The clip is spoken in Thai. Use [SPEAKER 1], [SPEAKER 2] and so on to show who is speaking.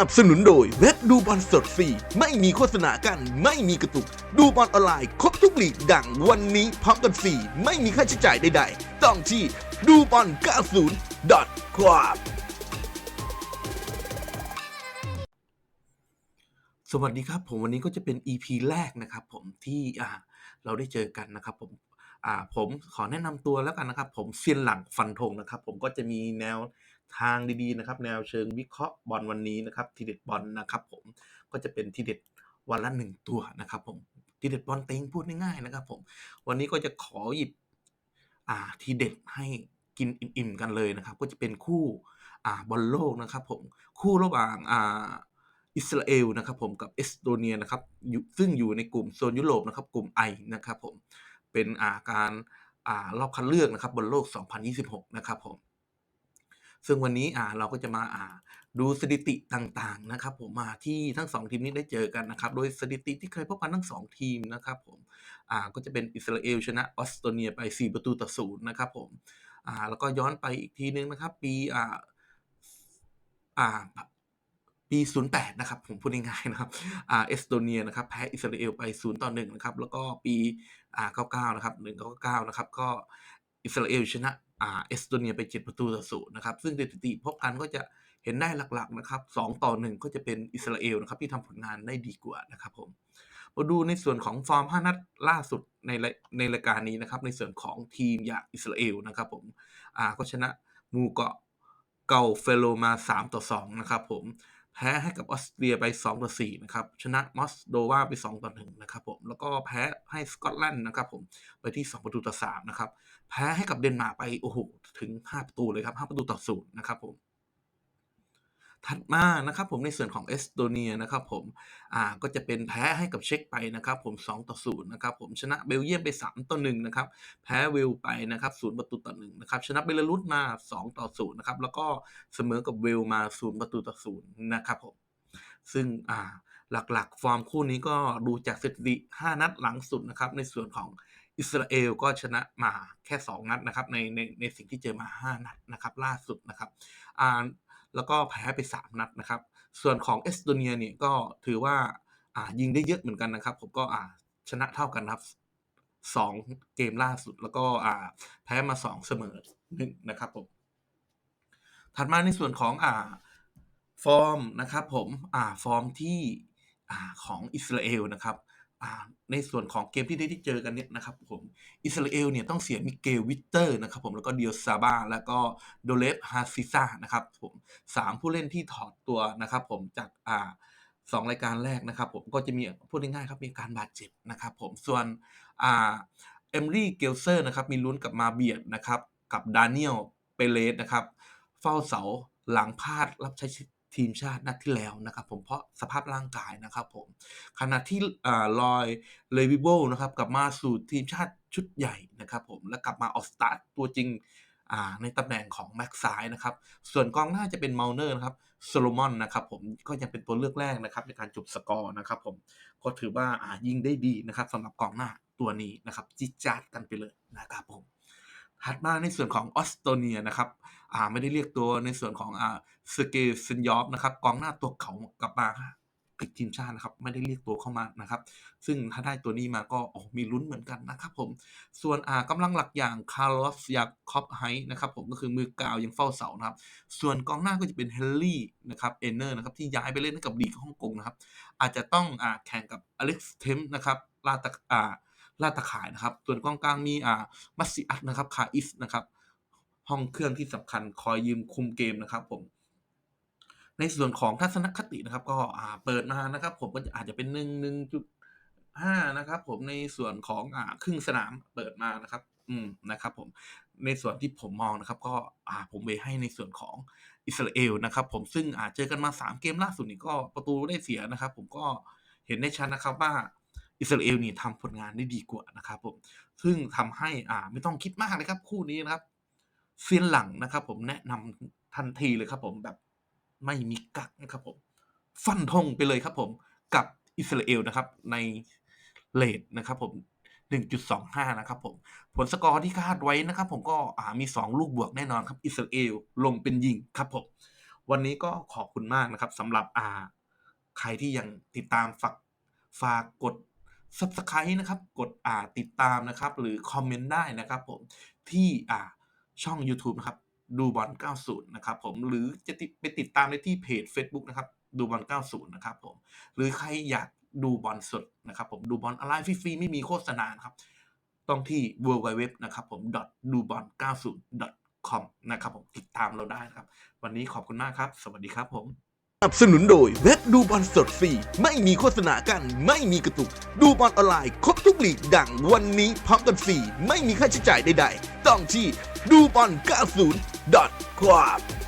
[SPEAKER 1] นับสนุนโดยเว็บดูบอลสดฟรีไม่มีโฆษณากัน ไม่มีกระตุก ดูบอลออนไลน์ ครบทุกลีกดังวันนี้พร้อมกันฟรีไม่มีค่าใช้จ่ายใดๆ ต้องที่ดูบอล90 com สวัสดีครับผมวันนี้ก็จะเป็น EP แรกนะครับผมที่เราได้เจอกันนะครับผมผมขอแนะนำตัวแล้วกันนะครับ ผมเซียนหลังฟันธงนะครับ ผมก็จะมีแนว ทางดีๆนะครับแนวเชิงวิเคราะห์บอลวันนี้นะครับทีเด็ดบอลนะครับผมก็จะเป็นทีเด็ดวันละหนึ่งตัวนะครับผมทีเด็ดบอลเต็งพูดง่ายๆนะครับผมวันนี้ก็จะขอหยิบอ่าทีเด็ดให้กินอิ่มๆกันเลยนะครับ ก็จะเป็นคู่อ่าบอลโลกนะครับผมคู่ระหว่างอ่าอิสราเอลนะครับผมกับเอสโตเนียนะครับซึ่งอยู่ในกลุ่มโซนยุโรปนะครับกลุ่ม I นะครับผมเป็นอาการอารอบคัดเลือกนะครับบนโลก 2026 นะครับผม ซึ่งวันนี้อ่าเราก็จะมาอ่าดูสถิติต่างๆนะครับผมมาที่ทั้งสองทีมนี้ได้เจอกันนะครับ โดยสถิติที่เคยพบกันทั้งสองทีมนะครับผมอ่าก็จะเป็นอิสราเอลชนะออสเตรเลียไป 4 ประตูต่อศูนย์นะครับผมอ่าแล้วก็ย้อนไปอีกทีนึงนะครับปีอ่าอ่าปี 08 นะครับ ผมพูดง่ายๆนะครับอ่าเอสโตเนียนะครับแพ้อิสราเอลไป 0 ต่อ 1 นะครับ แล้วก็ปีอ่า99 นะครับ 199 นะครับ ก็อิสราเอลชนะ เอสโตเนียไป 7 ประตูต่อ0นย์นะครับ ซึ่งสถิติพบกันก็จะเห็นได้หลักๆนะครับ2ต่อ 1 ก็จะเป็นอิสราเอลนะครับที่ทำผลงานได้ดีกว่านะครับผมมาดูในส่วนของฟอร์ม 5 นัดล่าสุดในในรายการนี้นะครับ ในส่วนของทีมอย่างอิสราเอลนะครับผมอ่าก็ชนะมูเกาะเกาเฟโลมา 3 ต่อ 2 นะครับผม แพ้ให้กับออสเตรียไป2ต่อ4นะครับ ชนะมอสโดวาไป2ต่อ1นะครับผม แล้วก็แพ้ให้สกอตแลนด์นะครับผม ไปที่ 2 ประตูต่อ3นะครับ แพ้ให้กับเดนมาร์กไป โอ้โห ถึง 5 ประตูเลยครับ 5 ประตูต่อ0นะครับผม ถัดมานะครับผมในส่วนของเอสโตเนียนะครับผมอ่าก็จะเป็นแพ้ให้กับเช็กไปนะครับผม2ต่อ0นะครับผมชนะเบลเยียมไป 3 ต่อ1นะครับแพ้เวลไปนะครับ0ประตูต่อ1นะครับชนะเบลารุสมา 2 ต่อ0นะครับแล้วก็เสมอกับเวลมา0ประตูต่อ0นะครับผมซึ่งอ่าหลักๆ ฟอร์มคู่นี้ก็ดูจากสถิติ5นัดหลังสุดนะครับในส่วนของอิสราเอลก็ชนะมาแค่ 2 นัดนะครับในในในสิ่งที่เจอมา 5 นัดนะครับล่าสุดนะครับอ่า แล้วก็แพ้ไป 3 นัดนะครับ ส่วนของเอสโตเนียเนี่ยก็ถือว่าอ่ายิงได้เยอะเหมือนกันนะครับ ผมก็อ่าชนะเท่ากันครับ2เกมล่าสุดแล้วก็อ่าแพ้มา2เสมอ1นะครับผมถัดมาในส่วนของอ่าฟอร์มนะครับผมอ่าฟอร์มที่อ่าของอิสราเอลนะครับ ในส่วนของเกมที่ได้ที่เจอกันเนี่ยนะครับผมอิสราเอลเนี่ยต้องเสียมิเกลวิกเตอร์นะครับผมแล้วก็เดียซาบาแล้วก็โดเลฟฮาซิซานะครับผม3ผู้เล่นที่ถอดตัวนะครับผมจากอ่า2รายการแรกนะครับผมก็จะมีพูดง่ายๆครับมีการบาดเจ็บนะครับผมส่วนอ่า Emery Gelser นะครับมีลุ้นกับมาเบียดนะครับกับ Daniel Perez นะครับเฝ้าเสาหลังพลาดรับใช้ ทีมชาตินัดที่แล้วนะครับผมเพราะสภาพร่างกายนะครับผมขณะที่ลอ่า Roy Levible นะครับกลับมาสู่ทีมชาติชุดใหญ่นะครับผมและกลับมาออกสตาร์ตตัวจริงในตำแหน่งของแบ็กซ้ายนะครับ ส่วนกองหน้าจะเป็น Milner นะครับ Solomon นะครับผมก็ยังเป็นตัวเลือกแรกนะครับในการจบสกอร์นะครับผมก็ถือว่ายิงได้ดีนะครับสำหรับกองหน้าตัวนี้นะครับจี๊ดจ๊าดกันไปเลยนะครับผม ถัดมาในส่วนของออสโตเนียนะครับอ่าไม่ได้เรียกตัวในส่วนของอ่า Sergei Senyov นะครับกองหน้าตัวเก่ากลับมาติดทีมชาตินะครับ ไม่ได้เรียกตัวเข้ามานะครับ ซึ่งถ้าได้ตัวนี้มาก็โอ้มีลุ้นเหมือนกันนะครับผม ส่วนอ่ากำลังหลักอย่าง Carlos Jacobs นะครับผมก็คือมือกาวยังเฝ้าเสานะครับ ส่วนกองหน้าก็จะเป็น Harry นะครับ Enner นะครับที่ย้ายไปเล่นให้กับลีกฮ่องกงนะครับ อาจจะต้องอ่าแข่งกับ Alex Temp นะครับลาตะอ่า ลาดตะข่ายนะครับ ส่วนกองกลางมีอ่า Martial นะครับ Kais นะครับ ห้องเครื่องที่สำคัญคอยยืมคุมเกมนะครับผมในส่วนของทัศนคตินะครับ ก็อ่าเปิดมานะครับ ผมก็อาจจะเป็น1 1.5นะครับ ผมในส่วนของอ่าครึ่งสนามเปิดมานะครับ อืมนะครับ ผมในส่วนที่ผมมองนะครับ ก็อ่าผมเวให้ในส่วนของอิสราเอลนะครับ ผมซึ่งอ่าเจอกันมา 3 เกมล่าสุดนี่ก็ประตูได้เสียนะครับ ผมก็เห็นได้ชัดนะครับว่า อิสราเอลนี่ทำผลงานได้ดีกว่านะครับผมซึ่งทำให้อ่าไม่ต้องคิดมากเลยครับ คู่นี้นะครับเซียนหลังนะครับ ผมแนะนำทันทีเลยครับ ผมแบบไม่มีกักนะครับ ผมฟันธงไปเลยครับ ผมกับอิสราเอลนะครับ ในเรตนะครับ ผม 1.25 นะครับ ผม ผลสกอร์ที่คาดไว้นะครับ ผมก็อ่ามี 2 ลูกบวกแน่นอนครับ อิสราเอลลงเป็นยิงครับผม วันนี้ก็ขอบคุณมากนะครับสำหรับอ่า ใครที่ยังติดตามฝากฝากกด Subscribe นะครับ กดอ่าติดตามนะครับ หรือคอมเมนต์ได้นะครับผมที่อ่าช่องยูทูบนะครับ ดูบอล 90 นะครับผมหรือจะติดไปติดตามในที่เพจ Facebook นะครับ ดูบอล 90 นะครับผมหรือใครอยากดูบอลสดนะครับผมดูบอลออนไลน์ฟรีๆไม่มีโฆษณานะครับ ต้องที่ www นะครับผม .dubon90.com นะครับผมติดตามเราได้นะครับ วันนี้ขอบคุณมากครับ สวัสดีครับผม
[SPEAKER 2] สนับสนุนโดยเว็บดูบอลสดฟรี ไม่มีโฆษณากัน ไม่มีกระตุก ดูบอลออนไลน์ครบทุกลีกดังวันนี้พร้อมกันฟรี ไม่มีค่าใช้จ่ายใดๆ ต้องที่ดูบอล90 .com